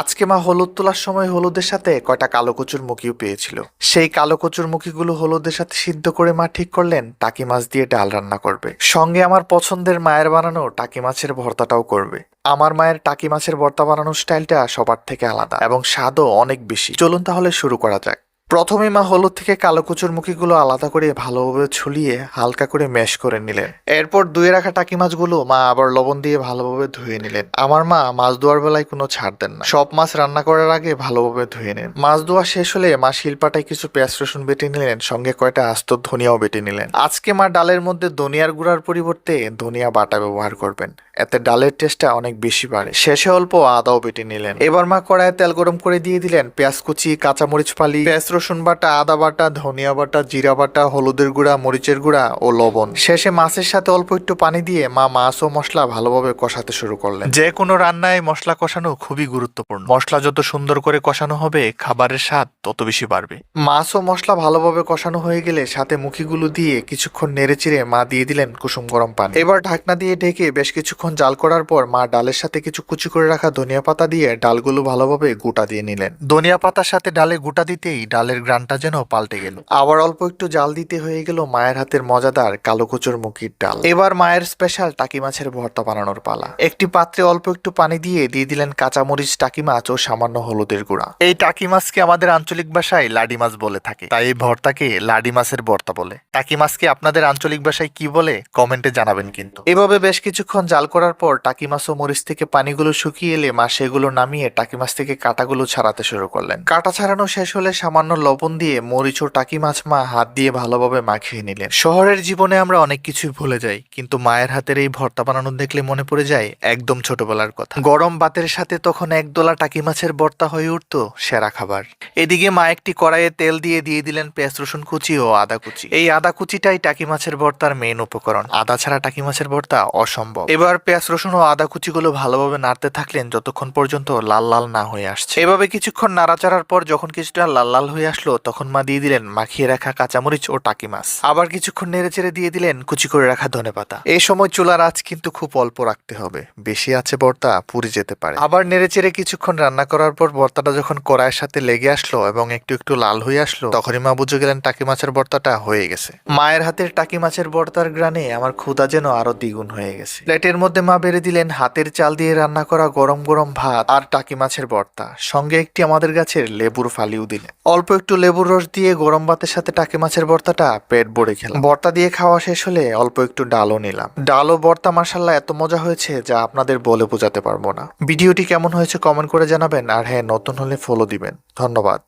আজকে মা হলুদ তোলার সময় হলুদের সাথে কয়টা কালো কচুর মুখিও পেয়েছিল। সেই কালো কচুর মুখিগুলো হলুদের সাথে সিদ্ধ করে মা ঠিক করলেন, টাকি মাছ দিয়ে ডাল রান্না করবে। সঙ্গে আমার পছন্দের মায়ের বানানো টাকি মাছের ভর্তাটাও করবে। আমার মায়ের টাকি মাছের ভর্তা বানানোর স্টাইলটা সবার থেকে আলাদা এবং স্বাদও অনেক বেশি। চলুন তাহলে শুরু করা যাক। প্রথমে মা হলুদ থেকে কালো কুচুর মুখিগুলো আলাদা করে ভালোভাবে ছুলিয়ে হালকা করে ম্যাশ করে নিলেন। এরপর ধুয়ে রাখা টাকি মাছগুলো মা আবার লবণ দিয়ে ভালোভাবে ধুয়ে নিলেন। আমার মা মাছ ধোয়ার বেলায় কোনো ছাড় দেন না। সব মাছ রান্না করার আগে ভালোভাবে ধুয়ে নেন। মাছ ধোয়া শেষ হলে মা শিলপাটায় কিছু পেঁয়াজ রসুন বেটে নিলেন, সঙ্গে কয়টা আস্ত ধনিয়াও বেটে নিলেন। আজকে মা ডালের মধ্যে ধনিয়ার গুঁড়ার পরিবর্তে ধনিয়া বাটা ব্যবহার করবেন। এতে ডালের টেস্টটা অনেক বেশি বাড়ে। শেষে অল্প আদাও বেটে নিলেন। এবার মা কড়াইয়ে তেল গরম করে দিয়ে দিলেন পেঁয়াজ কুচি, কাঁচামরিচ ফালি, পেঁয়াজ রসুন বাটা, আদা বাটা, ধনিয়া বাটা, জিরা বাটা, হলুদের গুঁড়া, মরিচের গুঁড়া ও লবণ। শেষে মাছের সাথে অল্প একটু পানি দিয়ে মা মাছ ও মশলা ভালোভাবে কষাতে শুরু করলেন। যে কোনো রান্নায় মশলা কষানো খুবই গুরুত্বপূর্ণ। মশলা যত সুন্দর করে কষানো হবে, খাবারের স্বাদ তত বেশি বাড়বে। মাছ ও মশলা ভালোভাবে কষানো হয়ে গেলে সাথে মুখিগুলো দিয়ে কিছুক্ষণ নেড়ে চিড়ে মা দিয়ে দিলেন কুসুম গরম পানি। এবার ঢাকনা দিয়ে ঢেকে বেশ কিছুক্ষণ জাল করার পর মা ডালের সাথে কিছু কুচি করে রাখা ধনিয়া পাতা দিয়ে ডালগুলো ভালোভাবে গোটা দিয়ে নিলেন। ধনিয়া পাতার সাথে ডালে গোটা দিতেই ডালের গ্রানটা যেন পাল্টে গেল। আবার অল্প একটু জাল দিতে হয়ে গেল মায়ের হাতের মজাদার কালো কুচুর মুখির ডাল। এবার মায়ের স্পেশাল টাকি মাছের ভর্তা বানানোর পালা। একটি পাত্রে অল্প একটু পানি দিয়ে দিয়ে দিলেন কাঁচামরিচ, টাকি মাছ ও সামান্য হলুদের গুঁড়া। এই টাকি মাছকে আমাদের আঞ্চলিক ভাষায় লাডি মাছ বলে থাকে? তাই এই ভর্তাকে লাডি মাছের ভর্তা বলে। টাকি মাছকে আপনাদের আঞ্চলিক ভাষায় কি বলে? কমেন্টে জানাবেন কিন্তু। এভাবে বেশ কিছুক্ষণ জাল করার পর টাকি মাছ ও মরিচ থেকে পানিগুলো শুকিয়ে এলে মা সেগুলো নামিয়ে টাকি মাছ থেকে কাঁটাগুলো ছাড়াতে শুরু করলেন। কাঁটা ছাড়ানো শেষ হলে সামান্য লবণ দিয়ে মরিচ ও টাকি মাছ মা হাত দিয়ে ভালোভাবে মাখিয়ে নিলেন। শহরের জীবনে আমরা অনেক কিছুই ভুলে যাই, কিন্তু মায়ের হাতের এই ভর্তা বানানো দেখলে মনে পড়ে যায় একদম ছোটবেলার কথা। গরম ভাতের সাথে তখন এক দোলা টাকি মাছের ভর্তা হয়ে উঠতো সেরা খাবার। এদিকে মা একটি কড়াইয়ে তেল দিয়ে দিয়ে দিলেন পেঁয়াজ, রসুন কুচি ও আদা কুচি। এই আদা কুচিটাই টাকি মাছের ভর্তার মেইন উপকরণ। আদা ছাড়া টাকি মাছের ভর্তা অসম্ভব। এবার পেঁয়াজ, রসুন ও আদা কুচিগুলো ভালোভাবে নাড়তে থাকলেন যতক্ষণ পর্যন্ত লাল লাল না হয়ে আসছে। এভাবে কিছুক্ষণ নাড়াচাড়ার পর যখন কিছুটা লাল লাল হয়ে আসলো, তখন মা দিয়ে দিলেন মাখিয়ে রাখা কাঁচামরিচ ও টাকি মাছ। আবার কিছুক্ষণ নেড়ে চেড়ে দিয়ে দিলেন কুচি করে রাখা ধনে পাতা। এই সময় চুলার আঁচ কিন্তু খুব অল্প রাখতে হবে। বেশি আছে ভর্তা পুড়ে যেতে পারে। আবার নেড়ে চেড়ে কিছুক্ষণ রান্না করার পর ভর্তাটা যখন কড়াইয়ের সাথে লেগে আসলো এবং একটু একটু লাল হয়ে আসলো, তখনই মা বুঝে গেলেন টাকি মাছের ভর্তাটা হয়ে গেছে। মায়ের হাতের টাকি মাছের ভর্তার গ্রানে আমার ক্ষুদা যেন আরও দ্বিগুণ হয়ে গেছে। প্লেটের মধ্যে মা বেড়ে দিলেন হাতের চাল দিয়ে রান্না করা গরম গরম ভাত আর টাকি মাছের ভর্তা সঙ্গে একটি আমাদের গাছের লেবুর ফালিও দিলেন। অল্প একটু লেবুর রস দিয়ে গরম ভাতের সাথে টাকি মাছের ভর্তাটা পেট ভরে খেলাম। ভর্তা দিয়ে খাওয়া শেষ হলে অল্প একটু ডালও নিলাম। ডাল ও ভর্তা মার্শাল্লাহ এত মজা হয়েছে যা আপনাদের বলে বোঝাতে পারব না। ভিডিওটি কেমন হয়েছে কমেন্ট করে জানাবেন। আর হ্যাঁ নতুন হলে ফলো দিবেন। ধন্যবাদ।